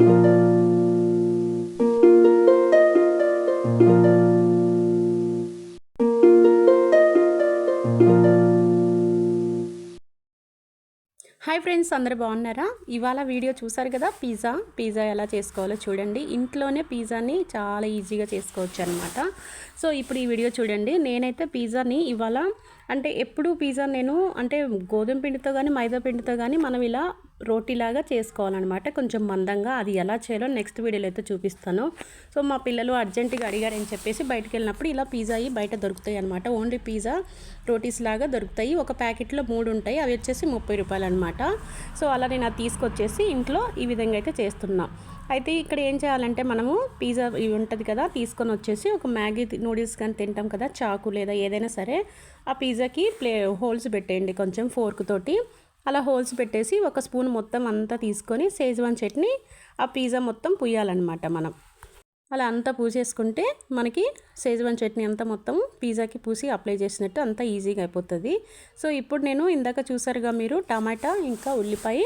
Hi friends అందరు బాగున్నారా? ఇవాళ వీడియో చూసారు కదా పిజ్జా. పిజ్జా ఎలా చేసుకోవాలో చూడండి. ఇంట్లోనే పిజ్జాని చాలా ఈజీగా చేసుకోవచ్చు అనమాట సో ఇప్పుడు ఈ వీడియో చూడండి. నేనైతే పిజ్జాని ఇవాళ అంటే ఎప్పుడు పిజ్జా నేను అంటే గోధుమ పిండితో కానీ మైదా పిండితో కానీ మనం ఇలా రోటీలాగా చేసుకోవాలన్నమాట. కొంచెం మందంగా అది ఎలా చేయాలో నెక్స్ట్ వీడియోలో అయితే చూపిస్తాను. సో మా పిల్లలు అర్జెంటుగా అడిగారని చెప్పేసి బయటకు వెళ్ళినప్పుడు ఇలా పిజ్జా బయట దొరుకుతాయి అనమాట ఓన్లీ పిజ్జా రోటీస్ లాగా దొరుకుతాయి. ఒక ప్యాకెట్లో మూడు ఉంటాయి. అవి వచ్చేసి ముప్పై రూపాయలు అనమాట సో అలా నేను అది తీసుకొచ్చేసి ఇంట్లో ఈ విధంగా అయితే చేస్తున్నా. అయితే ఇక్కడ ఏం చేయాలంటే మనము పిజ్జా ఇవి ఉంటుంది కదా తీసుకొని వచ్చేసి ఒక మ్యాగీ నూడిల్స్ కానీ తింటాం కదా చాకు లేదా ఏదైనా సరే ఆ పిజ్జాకి ప్లే హోల్స్ పెట్టేయండి కొంచెం ఫోర్క్ తోటి. అలా హోల్స్ పెట్టేసి ఒక స్పూన్ మొత్తం అంతా తీసుకొని సేజ్వాన్ చట్నీ ఆ పిజ్జా మొత్తం పుయ్యాలన్నమాట మనం. అలా అంతా పూసేసుకుంటే మనకి సేజ్వాన్ చట్నీ అంతా మొత్తం పిజ్జాకి పూసి అప్లై చేసినట్టు అంతా ఈజీగా అయిపోతుంది. సో ఇప్పుడు నేను ఇందాక చూసారుగా మీరు టమాటా ఇంకా ఉల్లిపాయ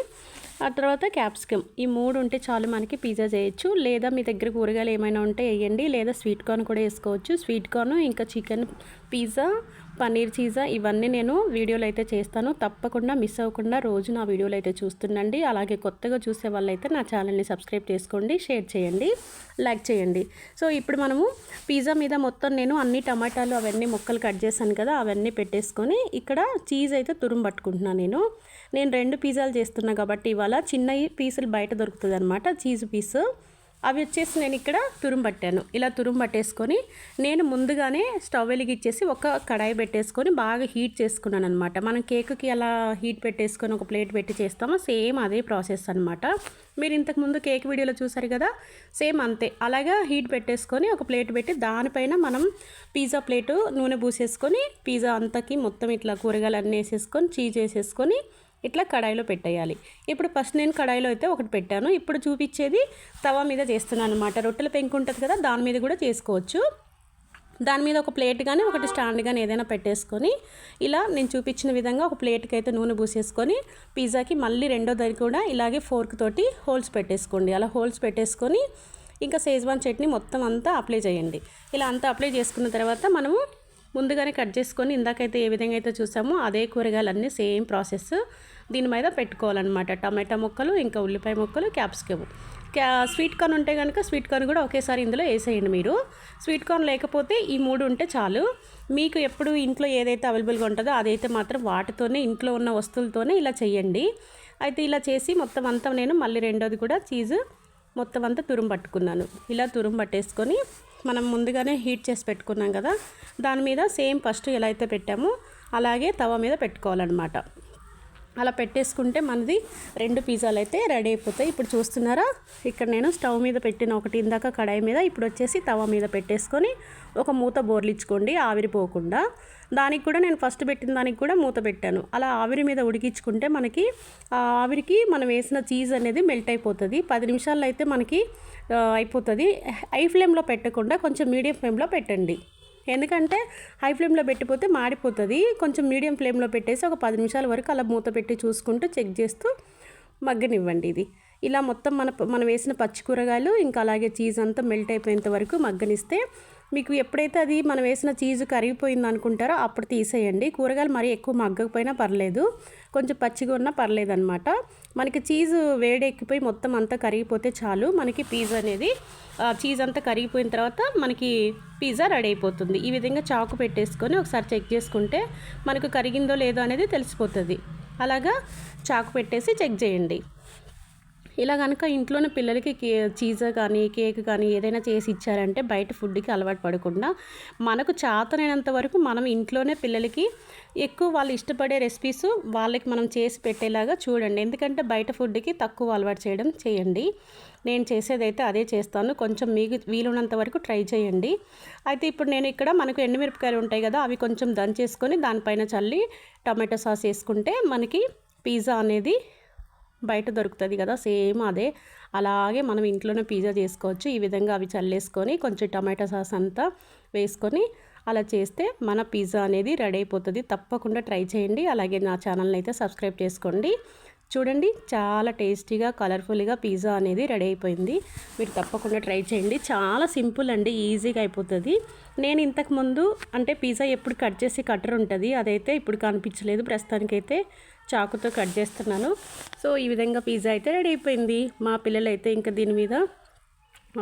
ఆ తర్వాత క్యాప్సికమ్ ఈ మూడు ఉంటే చాలు మనకి పిజ్జా చేయొచ్చు. లేదా మీ దగ్గర కూరగాయలు ఏమైనా ఉంటే వేయండి లేదా స్వీట్ కార్న్ కూడా వేసుకోవచ్చు. స్వీట్ కార్న్ ఇంకా చికెన్ పిజ్జా పన్నీర్ చీజా ఇవన్నీ నేను వీడియోలు అయితే చేస్తాను. తప్పకుండా మిస్ అవ్వకుండా రోజు నా వీడియోలు అయితే చూస్తుండండి. అలాగే కొత్తగా చూసే వాళ్ళైతే నా ఛానల్ని సబ్స్క్రైబ్ చేసుకోండి షేర్ చేయండి లైక్ చేయండి. సో ఇప్పుడు మనము పిజ్జా మీద మొత్తం నేను అన్ని టమాటాలు అవన్నీ ముక్కలు కట్ చేశాను కదా అవన్నీ పెట్టేసుకొని ఇక్కడ చీజ్ అయితే తురుం పట్టుకుంటున్నాను నేను. నేను రెండు పిజ్జాలు చేస్తున్నా కాబట్టి ఇవాళ చిన్న పీసులు బయట దొరుకుతుంది అనమాట చీజ్ పీసు. అవి వచ్చేసి నేను ఇక్కడ తురుంబట్టాను పట్టాను. ఇలా తురుంబట్టేసుకొని నేను ముందుగానే స్టవ్ వెలిగిచ్చేసి ఒక కడాయి పెట్టేసుకొని బాగా హీట్ చేసుకున్నాను అనమాట మనం కేక్కి అలా హీట్ పెట్టేసుకొని ఒక ప్లేట్ పెట్టి చేస్తామో సేమ్ అదే ప్రాసెస్ అనమాట మీరు ఇంతకుముందు కేక్ వీడియోలో చూసారు కదా? సేమ్ అంతే. అలాగా హీట్ పెట్టేసుకొని ఒక ప్లేట్ పెట్టి దానిపైన మనం పిజ్జా ప్లేటు నూనె పూసేసుకొని పిజ్జా అంతకి మొత్తం ఇట్లా కూరగాయలు అన్నీ వేసేసుకొని చీజ్ వేసేసుకొని ఇట్లా కడాయిలో పెట్టేయాలి. ఇప్పుడు ఫస్ట్ నేను కడాయిలో అయితే ఒకటి పెట్టాను. ఇప్పుడు చూపించేది తవా మీద చేస్తున్నాను అనమాట రొట్టెల పెంకు ఉంటుంది కదా దాని మీద కూడా చేసుకోవచ్చు. దాని మీద ఒక ప్లేట్ కానీ ఒకటి స్టాండ్ కానీ ఏదైనా పెట్టేసుకొని ఇలా నేను చూపించిన విధంగా ఒక ప్లేట్కి అయితే నూనె పూసేసుకొని పిజ్జాకి మళ్ళీ రెండో దానికి కూడా ఇలాగే ఫోర్క్ తోటి హోల్స్ పెట్టేసుకోండి. అలా హోల్స్ పెట్టేసుకొని ఇంకా సేజ్వాన్ చట్నీ మొత్తం అంతా అప్లై చేయండి. ఇలా అంతా అప్లై చేసుకున్న తర్వాత మనము ముందుగానే కట్ చేసుకొని ఇందాకైతే ఏ విధంగా అయితే చూసామో అదే కూరగాయలన్నీ సేమ్ ప్రాసెస్ దీని మీద పెట్టుకోవాలన్నమాట. టమాటా ముక్కలు ఇంకా ఉల్లిపాయ ముక్కలు క్యాప్సికమ్. క్యా స్వీట్ కార్న్ ఉంటే కనుక స్వీట్ కార్న్ కూడా ఒకేసారి ఇందులో వేసేయండి మీరు. స్వీట్ కార్న్ లేకపోతే ఈ మూడు ఉంటే చాలు. మీకు ఎప్పుడు ఇంట్లో ఏదైతే అవైలబుల్గా ఉంటుందో అదైతే మాత్రం వాటితోనే ఇంట్లో ఉన్న వస్తువులతోనే ఇలా చేయండి. అయితే ఇలా చేసి మొత్తం అంతా నేను మళ్ళీ రెండోది కూడా చీజ్ మొత్తం అంతా తురుము పట్టుకున్నాను. ఇలా తురుము పట్టేసుకొని మనం ముందుగానే హీట్ చేసి పెట్టుకున్నాం కదా దాని మీద సేమ్ ఫస్ట్ ఎలా అయితే పెట్టామో అలాగే తవ మీద పెట్టుకోవాలన్నమాట. అలా పెట్టేసుకుంటే మనది రెండు పిజ్జాలు అయితే రెడీ అయిపోతాయి. ఇప్పుడు చూస్తున్నారా? ఇక్కడ నేను స్టవ్ మీద పెట్టిన ఒకటి ఇందాక కడాయి మీద ఇప్పుడు వచ్చేసి తవ మీద పెట్టేసుకొని ఒక మూత బోర్లిచ్చుకోండి ఆవిరిపోకుండా. దానికి కూడా నేను ఫస్ట్ పెట్టిన దానికి కూడా మూత పెట్టాను. అలా ఆవిరి మీద ఉడికించుకుంటే మనకి ఆ ఆవిరికి మనం వేసిన చీజ్ అనేది మెల్ట్ అయిపోతుంది. పది నిమిషాల్లో అయితే మనకి అయిపోతుంది. హై ఫ్లేమ్లో పెట్టకుండా కొంచెం మీడియం ఫ్లేమ్లో పెట్టండి. ఎందుకంటే హై ఫ్లేమ్లో పెట్టిపోతే మాడిపోతుంది. కొంచెం మీడియం ఫ్లేమ్లో పెట్టేసి ఒక పది నిమిషాల వరకు అలా మూత పెట్టి చూసుకుంటూ చెక్ చేస్తూ మగ్గనివ్వండి ఇది. ఇలా మొత్తం మన మనం వేసిన పచ్చి కూరగాయలు ఇంకా అలాగే చీజ్ అంతా మెల్ట్ అయిపోయేంత వరకు మగ్గనిస్తే మీకు ఎప్పుడైతే అది మనం వేసిన చీజ్ కరిగిపోయింది అనుకుంటారో అప్పుడు తీసేయండి. కూరగాయలు మరీ ఎక్కువ మగ్గకపోయినా పర్లేదు. కొంచెం పచ్చిగా ఉన్నా పర్లేదు అనమాట మనకి చీజ్ వేడెక్కిపోయి మొత్తం అంతా కరిగిపోతే చాలు. మనకి పిజ్జా అనేది చీజ్ అంతా కరిగిపోయిన తర్వాత మనకి పిజ్జా రెడీ అయిపోతుంది. ఈ విధంగా చాకు పెట్టేసుకొని ఒకసారి చెక్ చేసుకుంటే మనకు కరిగిందో లేదో అనేది తెలిసిపోతుంది. అలాగా చాకు పెట్టేసి చెక్ చేయండి. ఇలా కనుక ఇంట్లోనే పిల్లలకి కే చీజ్ కానీ కేక్ కానీ ఏదైనా చేసి ఇచ్చారంటే బయట ఫుడ్కి అలవాటు పడకుండా మనకు చాతనైనంత వరకు మనం ఇంట్లోనే పిల్లలకి ఎక్కువ వాళ్ళు ఇష్టపడే రెసిపీస్ వాళ్ళకి మనం చేసి పెట్టేలాగా చూడండి. ఎందుకంటే బయట ఫుడ్కి తక్కువ అలవాటు చేయడం చేయండి. నేను చేసేదైతే అదే చేస్తాను. కొంచెం మీకు వీలున్నంత వరకు ట్రై చేయండి. అయితే ఇప్పుడు నేను ఇక్కడ మనకు ఎండుమిరపకాయలు ఉంటాయి కదా అవి కొంచెం దంచేసుకొని దానిపైన చల్లి టమాటో సాస్ వేసుకుంటే మనకి పిజ్జా అనేది బయట దొరుకుతుంది కదా సేమ్ అదే. అలాగే మనం ఇంట్లోనే పిజ్జా చేసుకోవచ్చు. ఈ విధంగా అవి చల్లేసుకొని కొంచెం టమాటా సాస్ అంతా వేసుకొని అలా చేస్తే మన పిజ్జా అనేది రెడీ అయిపోతుంది. తప్పకుండా ట్రై చేయండి. అలాగే నా ఛానల్ని అయితే సబ్స్క్రైబ్ చేసుకోండి. చూడండి చాలా టేస్టీగా కలర్ఫుల్గా పిజ్జా అనేది రెడీ అయిపోయింది. మీరు తప్పకుండా ట్రై చేయండి. చాలా సింపుల్ అండి ఈజీగా అయిపోతుంది. నేను ఇంతకుముందు అంటే పిజ్జా ఎప్పుడు కట్ చేసి కట్టర్ ఉంటుంది అదైతే ఇప్పుడు కనిపించలేదు ప్రస్తుతానికైతే. చాకుతో కట్ చేస్తున్నాను. సో ఈ విధంగా పిజ్జా అయితే రెడీ అయిపోయింది. మా పిల్లలు అయితే ఇంకా దీని మీద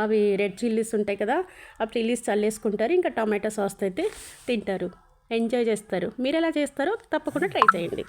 అవి రెడ్ చిల్లీస్ ఉంటాయి కదా ఆ చిల్లీస్ చల్లేసుకుంటారు. ఇంకా టమాటో సాస్ అయితే తింటారు. ఎంజాయ్ చేస్తారు. మీరు ఎలా చేస్తారో తప్పకుండా ట్రై చేయండి.